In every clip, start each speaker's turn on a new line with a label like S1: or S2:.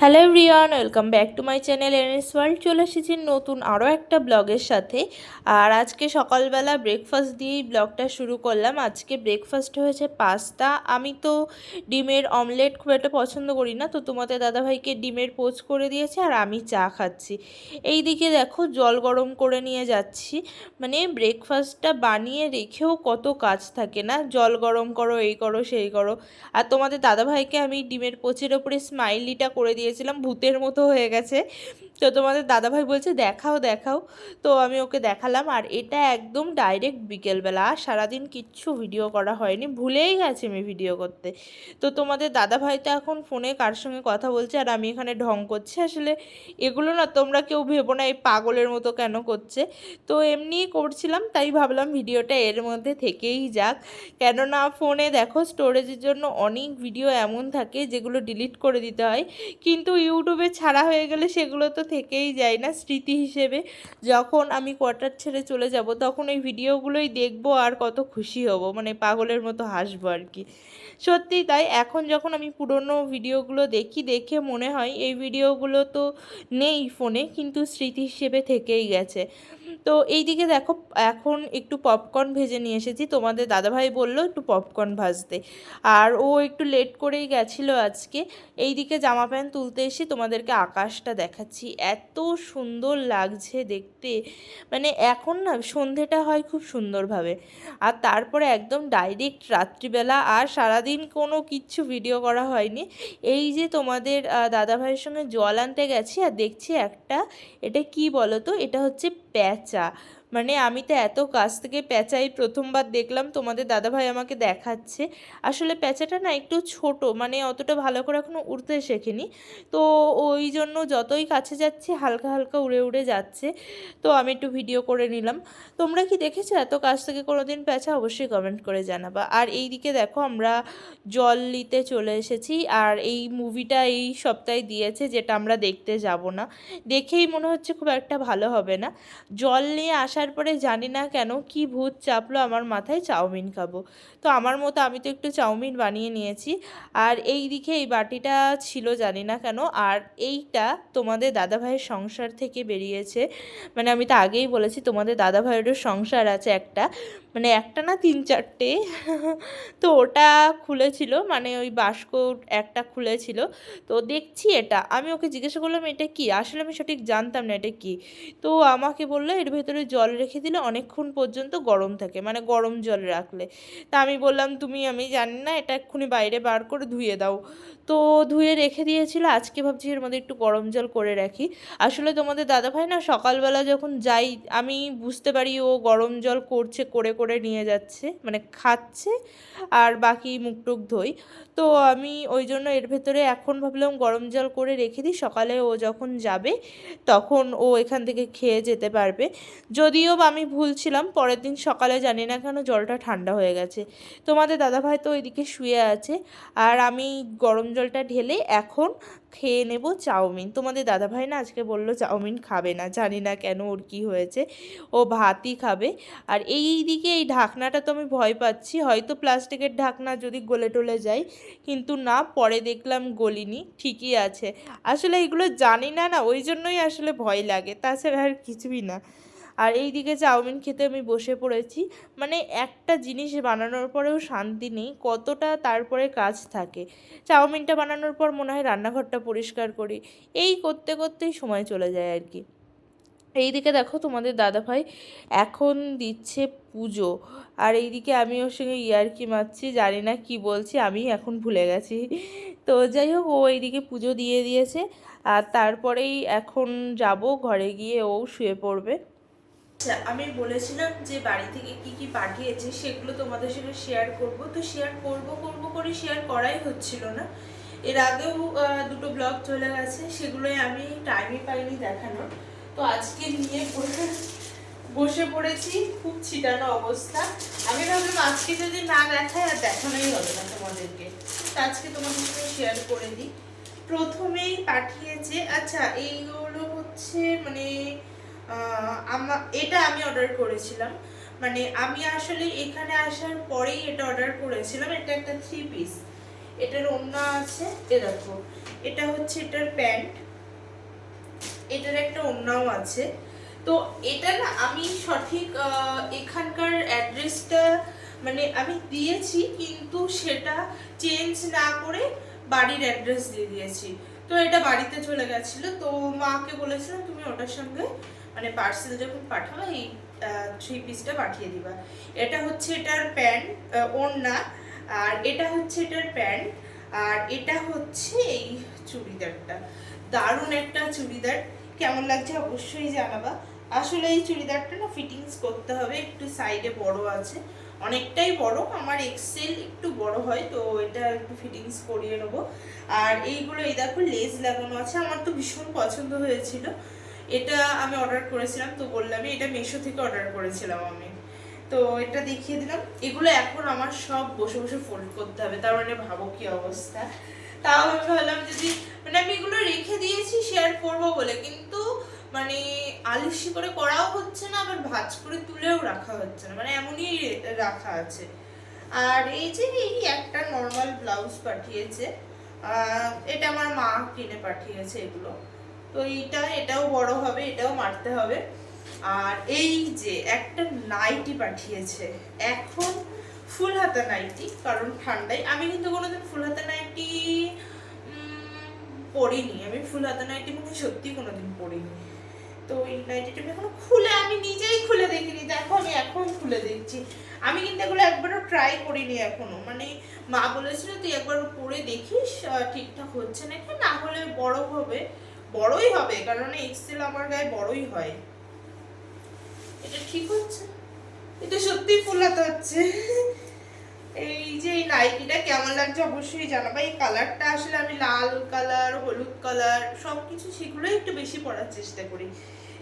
S1: Hello Riyan welcome back to my channel NS world চলে এসেছি নতুন আরও একটা ব্লগের সাথে। আর আজকে সকালবেলা ব্রেকফাস্ট দিয়েই ব্লগটা শুরু করলাম। আজকে ব্রেকফাস্ট হয়েছে পাস্তা আমি তো ডিমের অমলেট খুব একটা পছন্দ করি না, তো তোমাদের দাদাভাইকে ডিমের পোচ করে দিয়েছে আর আমি চা খাচ্ছি। এই দিকে দেখো জল গরম করে নিয়ে যাচ্ছি। মানে ব্রেকফাস্টটা বানিয়ে রেখেও কত কাজ থাকে না। জল গরম করো, এই করো, সেই করো। আর তোমাদের দাদাভাইকে আমি ডিমের পোচের ওপরে স্মাইলিটা করে দিয়েছিলাম ভূতের মতো হয়ে গেছে। তো তোমাদের দাদাভাই বলছে, দেখাও দেখাও। তো আমি ওকে দেখালাম আর এটা একদম ডাইরেক্ট বিকেলবেলা। আর সারাদিন কিচ্ছু ভিডিও করা হয়নি। ভুলেই গেছে আমি ভিডিও করতে। তো তোমাদের দাদাভাই তো এখন ফোনে কার সঙ্গে কথা বলছে আর আমি এখানে ঢং করছি। আসলে এগুলো না তোমরা কেউ ভেবো না, এই পাগলের মতো কেন করছে? তো এমনিই করছিলাম, তাই ভাবলাম ভিডিওটা এর মধ্যে থেকেই যাক। কেননা ফোনে দেখো স্টোরেজের জন্য অনেক ভিডিও এমন থাকে যেগুলো ডিলিট করে দিতে হয়। কিন্তু ইউটিউবে ছাড়া হয়ে গেলে সেগুলো তো থেকেই যায় না স্মৃতি হিসেবে। যখন আমি কোয়ার্টার ছেড়ে চলে যাব, তখন এই ভিডিওগুলোই দেখব আর কত খুশি হব। মানে পাগলের মতো হাসবো আর কি। সত্যি তাই, এখন যখন আমি পুরনো ভিডিওগুলো দেখি, দেখে মনে হয় এই ভিডিওগুলো তো নেই ফোনে কিন্তু স্মৃতি হিসেবে থেকেই গেছে। তো এই দিকে দেখো, এখন একটু পপকর্ন ভেজে নিয়ে এসেছি। তোমাদের দাদাভাই বলল একটু পপকর্ন ভাজতে। আর ও একটু লেট করেই গেছিল আজকে। এই দিকে জামা প্যান্ট তুলতে এসে তোমাদেরকে আকাশটা দেখাচ্ছি। এত সুন্দর লাগছে দেখতে। মানে এখন না সন্ধেটা হয় খুব সুন্দরভাবে। আর তারপরে একদম ডাইরেক্ট রাত্রিবেলা আর সারাদিন কোনো কিচ্ছু ভিডিও করা হয়নি। এই যে তোমাদের দাদাভাইয়ের সঙ্গে জল আনতে গেছি আর দেখছি একটা, এটা কি বলো তো এটা হচ্ছে প্যাঁচা ল্যাচা মানে আমি তো এত কাছ থেকে প্যাঁচাই প্রথমবার দেখলাম, তোমাদের দাদাভাই আমাকে দেখাচ্ছে। আসলে প্যাঁচাটা না একটু ছোট মানে অতটা ভালো করে এখনও উড়তে শেখেনি। তো ওই জন্য যতই কাছে যাচ্ছে, হালকা হালকা উড়ে উড়ে যাচ্ছে। তো আমি একটু ভিডিও করে নিলাম। তোমরা কি দেখেছ এত কাছ থেকে কোনো দিন প্যাঁচা অবশ্যই কমেন্ট করে জানাবা। আর এই দিকে দেখো আমরা জল নিতে চলে এসেছি, আর এই মুভিটা এই সপ্তাহে দিয়েছে, যেটা আমরা দেখতে যাব না। দেখেই মনে হচ্ছে খুব একটা ভালো হবে না। জল নিয়ে আসার পরে জানি না কেন কি ভূত চাপলো আমার মাথায় চাউমিন খাব। তো আমার মতো আমি তো একটু চাউমিন বানিয়ে নিয়েছি। আর এই দিকে এই বাটিটা ছিল জানি না কেন। আর এইটা তোমাদের দাদাভাইয়ের সংসার থেকে বেরিয়েছে। মানে আমি তো আগেই বলেছি তোমাদের দাদাভাইয়েরও সংসার আছে একটা। মানে একটা না তিন চারটে। তো ওটা খুলেছিল মানে ওই বাস্ক একটা খুলেছিল। তো দেখছি এটা। আমি ওকে জিজ্ঞাসা করলাম, এটা কি? আসলে আমি সঠিক জানতাম না এটা কি। তো আমাকে বলল, এর ভেতরে জল রেখে দিলে অনেকক্ষণ পর্যন্ত গরম থাকে মানে গরম জল রাখলে। তা আমি বললাম, তুমি, আমি জানি না, এটা এক্ষুনি বাইরে বার করে ধুয়ে দাও। তো ধুয়ে রেখে দিয়েছিল, আজকে ভাবছি এর মধ্যে একটু গরম জল করে রাখি। আসলে তোমাদের দাদাভাই না সকালবেলা যখন যাই, আমি বুঝতে পারি ও গরম জল করছে, করে করে নিয়ে যাচ্ছে মানে খাচ্ছে, আর বাকি মুখ টুক ধোই। তো আমি ওই জন্য এর ভেতরে এখন ভাবলাম গরম জল করে রেখে দিই, সকালে ও যখন যাবে, তখন ও এখান থেকে খেয়ে যেতে পারবে। যদিও বা আমি ভুলছিলাম পরের দিন সকালে জানি না কেন জলটা ঠান্ডা হয়ে গেছে। তোমাদের দাদাভাই তো ওইদিকে শুয়ে আছে। আর আমি গরম জলটা ঢেলে এখন খেয়ে নেব চাউমিন। তোমাদের দাদাভাই না আজকে বলল চাউমিন খাবে না, জানি না কেন ওর কী হয়েছে। ও ভাতই খাবে। আর এই দিকে এই ঢাকনাটা তো আমি ভয় পাচ্ছি। হয়তো প্লাস্টিকের ঢাকনা যদি গলে টলে যায়, কিন্তু না, পরে দেখলাম গলিনি, ঠিকই আছে। আসলে এগুলো জানি না না, ওই জন্যই আসলে ভয় লাগে। তাছাড়া আর কিছুই না। আর এই দিকে চাউমিন খেতে আমি বসে পড়েছি। মানে একটা জিনিস বানানোর পরেও শান্তি নেই, কতটা তারপরে কাজ থাকে। চাউমিনটা বানানোর পর মনে হয় রান্নাঘরটা পরিষ্কার করি। এই করতে করতেই সময় চলে যায় আর কি। এই দিকে দেখো তোমাদের দাদাভাই এখন দিচ্ছে পুজো। আর এইদিকে আমি ওর সঙ্গে ইয়ারকি মারছি, জানি না কি বলছি আমি এখন ভুলে গেছি। তো যাই হোক, ও এইদিকে পুজো দিয়ে দিয়েছে। আর তারপরেই এখন যাব, ঘরে গিয়ে ও শুয়ে পড়বে। আমি বলেছিলাম যে বাড়ি থেকে কি কি পাঠিয়েছে সেগুলো তোমাদের সঙ্গে শেয়ার করব। তো শেয়ার করব করব করে শেয়ার করাই হচ্ছিল না। এর আগেও দুটো ব্লগ চলে গেছে, সেগুলোই আমি টাইমই পাইনি দেখানোর। তো আজকে নিয়ে বসে বসে পড়েছি, খুব ছিটানো অবস্থা। আমি ভাবলাম আজকে যদি না দেখায় আর দেখানোই হবে না তোমাদেরকে। তো আজকে তোমাদের সাথে শেয়ার করে দিই। প্রথমেই পাঠিয়েছে আচ্ছা এইগুলো হচ্ছে মানে এটা আমি অর্ডার করেছিলাম। মানে আমি আসলে এখানে আসার পরেই এটা অর্ডার করেছিলাম। এটা একটা থ্রি পিস এটার অন্য আছে, এ দেখো। এটা হচ্ছে এটার প্যান্ট। এটার একটা অন্যও আছে। তো এটা না আমি সঠিক এখানকার অ্যাড্রেসটা মানে আমি দিয়েছি, কিন্তু সেটা চেঞ্জ না করে বাড়ির অ্যাড্রেস দিয়ে দিয়েছি। তো এটা বাড়িতে চলে গেছিল। তো মাকে বলেছিলাম, তুমি ওটার সঙ্গে মানে পার্সেল যখন পাঠাবে, এই থ্রি পিসটা পাঠিয়ে দিবা। এটা হচ্ছে এটার প্যান্ট ওড়না, আর এটা হচ্ছে এটার প্যান্ট, আর এটা হচ্ছে এই চুড়িদারটা। দারুণ একটা চুড়িদার। কেমন লাগছে অবশ্যই জানাবা। আসলে এই চুড়িদারটা না ফিটিংস করতে হবে, একটু সাইডে বড় আছে। অনেকটাই বড়, আমার এক্সেল একটু বড় হয়, তো এটা একটু ফিটিংস করিয়ে নেব। আর এইগুলো, এই দেখো লেস লাগানো আছে। আমার তো ভীষণ পছন্দ হয়েছিল। এটা আমি অর্ডার করেছিলাম, তো বললাম এটা মেশো থেকে অর্ডার করেছিলাম আমি। তো এটা দেখিয়ে দিলাম। এগুলো এখন আমার সব বসে বসে ফোল্ড করতে হবে, তার মানে ভাবো কি অবস্থা। তাও আমি ভাবলাম যদি মানে আমি এগুলো রেখে দিয়েছি শেয়ার করব বলে, কিন্তু মানে আলিশি করে করাও হচ্ছে না, আবার ভাজ করে তুলেও রাখা হচ্ছে না মানে এমনই রাখা আছে। আর এই যে, এই একটা নর্মাল ব্লাউজ পাঠিয়েছে এটা আমার মা কিনে পাঠিয়েছে এগুলো। তো এইটা, এটাও বড় হবে, এটাও মারতে হবে। আর এই যে একটা নাইটি পাঠিয়েছে, এখন ফুল হাতা নাইটি, কারণ ঠান্ডায়। আমি কিন্তু কোনোদিন ফুল হাতা নাইটি পরিনি। আমি ফুল হাতা নাইটি মানে সত্যি কোনোদিন পরিনি। তো এই নাইটিটা আমি এখনও খুলে, আমি নিজেই খুলে দেখিনি। দেখো, আমি এখন খুলে দেখছি। আমি কিন্তু এগুলো একবারও ট্রাই করিনি এখনও। মানে মা বলেছিল, তুই একবার পরে দেখিস ঠিকঠাক হচ্ছে নাকি? না হলে বড় হবে। বড়ই হবে, কারণ এক্সেল আমার গায়ে বড়ই হয়। এটা ঠিক হচ্ছে? এটা সত্যি ফুলাতে হচ্ছে। এই যে এই নাইটিটা কেমন লাগছে অবশ্যই জানাব। এই কালারটা আসলে আমি লাল কালার হলুদ কালার সব কিছু সেগুলোই একটু বেশি পরার চেষ্টা করি।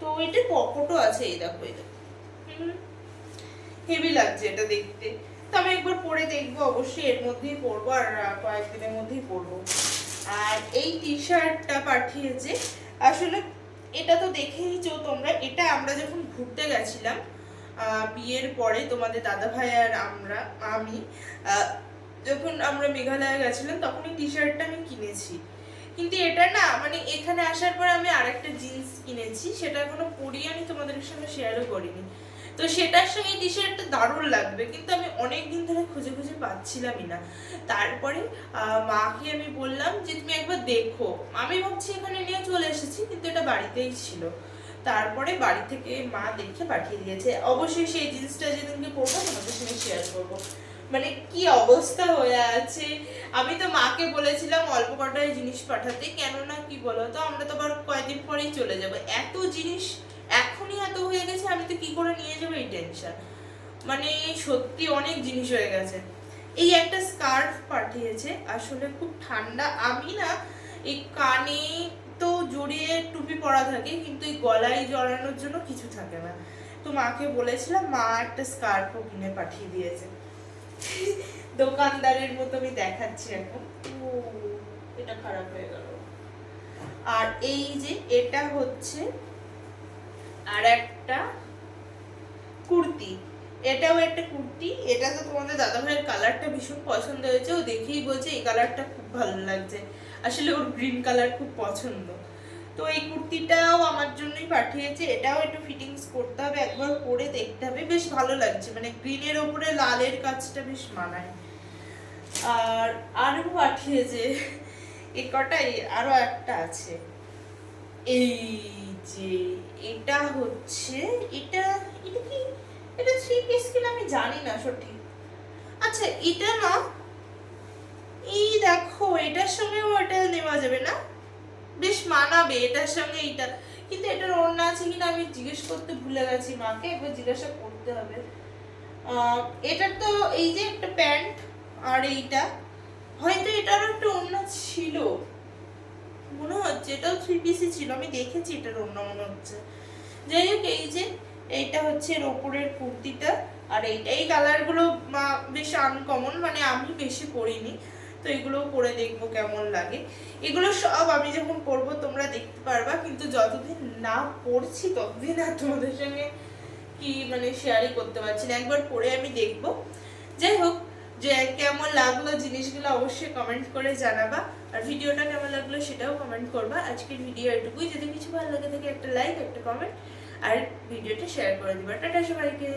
S1: তো এটা পকেটও আছে, এই দেখো এই দেখো। হেভি লাগছে এটা দেখতে। তো আমি একবার পরে দেখব, অবশ্যই এর মধ্যেই পরবো আর কয়েকদিনের মধ্যেই পরবো। আর এই টি শার্টটা পাঠিয়েছে। আসলে এটা তো দেখেইছো তোমরা, এটা আমরা যখন ঘুরতে গেছিলাম বিয়ের পরে তোমাদের দাদা ভাই আর আমরা, আমি যখন আমরা মেঘালয়ে গেছিলাম, তখন এই টি শার্টটা আমি কিনেছি। কিন্তু এটা না মানে এখানে আসার পর আমি আরেকটা জিন্স কিনেছি, সেটা এখনও পরিয়ে আমি তোমাদের সঙ্গে শেয়ারও করিনি। তো সেটার সঙ্গে টি শার্টটা দারুণ লাগবে, কিন্তু আমি অনেক দিন ধরে খুঁজে খুঁজে পাচ্ছিলামই না। তারপরে মাকে আমি বললাম যে, তুমি একবার দেখো। আমি ভাবছি এখানে নিয়ে চলে এসেছি, কিন্তু এটা বাড়িতেই ছিল। তারপরে বাড়ি থেকে মা দেখে পাঠিয়ে দিয়েছে। অবশ্যই সেই জিনিসটা যেদিনকে পরবো তোমাদের সঙ্গে শেয়ার করব। মানে কি অবস্থা হয়ে আছে? আমি তো মাকে বলেছিলাম অল্প কটায় জিনিস পাঠাতে, কেননা কি বলো তো আমরা তো আবার কয়েকদিন পরেই চলে যাব। এত জিনিস এখনই এত হয়ে গেছে, আমি তো কি করে নিয়ে যাব এই টেনশন মানে সত্যি অনেক জিনিস হয়ে গেছে। এই একটা স্কার্ফ পাঠিয়েছে, আসলে খুব ঠান্ডা। আমি না, এই কানে তো জড়িয়ে টুপি পরা থাকে, কিন্তু এই গলায় জড়ানোর জন্য কিছু থাকে না। তো মাকে বলেছিলাম, মা একটা স্কার্ফও কিনে পাঠিয়ে দিয়েছে। দোকানদারের মতো আমি দেখাচ্ছি এখন। এটা খারাপ হয়ে গেল। আর এই যে, এটা হচ্ছে আর একটা কুর্তি। এটাও একটা কুর্তি। এটা তো তোমাদের দাদা ভাইয়ের কালারটা ভীষণ পছন্দ হয়েছে। ও দেখেই বলছে, এই কালারটা খুব ভালো লাগছে। আসলে ওর গ্রিন কালার খুব পছন্দ। তো এই কুর্তিটাও আমার জন্যই পাঠিয়েছে। এটাও একটু ফিটিংস করতে হবে, একবার পরে দেখতে হবে। বেশ ভালো লাগছে। মানে গ্রিনের ওপরে লালের কাজটা বেশ মানায়। আর আরও পাঠিয়েছে। এ কটাই? আরও একটা আছে। এই যে এটা হচ্ছে, এটা এটা কি? এটা থ্রি পিস কিনা আমি জানি না সঠিক। আচ্ছা এটা না, এই দেখো, এটার সঙ্গে ওটা নেওয়া যাবে না? বেশ মানাবে, এটার সঙ্গে এইটা। কিন্তু এটার ওড়না আছে কিনা আমি জিজ্ঞেস করতে ভুলে গেছি মাকে, একবার জিজ্ঞাসা করতে হবে। এটার তো এই যে একটা প্যান্ট আর এইটা, হয়তো এটারও একটা ওড়না ছিল। মনে হচ্ছে, এটাও থ্রি পিসই ছিল, আমি দেখেছি এটার অন্য মনে হচ্ছে। যাই হোক, এই যে, এইটা হচ্ছে এর ওপরের কুর্তিটা, আর এইটা এই কালারগুলো বেশ আনকমন মানে আমি বেশি পরিনি, তো এগুলো পরে দেখব কেমন লাগে। এগুলো সব আমি যখন পরবো, তোমরা দেখতে পারবা, কিন্তু যতদিন না পড়ছি ততদিন আর তোমাদের সঙ্গে কি মানে শেয়ারই করতে পারছি না, একবার পরে আমি দেখব। যাই হোক যে কেমন লাগল জিনিসগুলো অবশ্যই কমেন্ট করে জানাবা। আর ভিডিওটা কেমন লাগল সেটাও কমেন্ট করবা। আজকের ভিডিও এটুকুই। যদি কিছু ভালো লাগে থাকে, একটা লাইক একটা কমেন্ট আর ভিডিওটা শেয়ার করে দিবা। টাটা সবাইকে।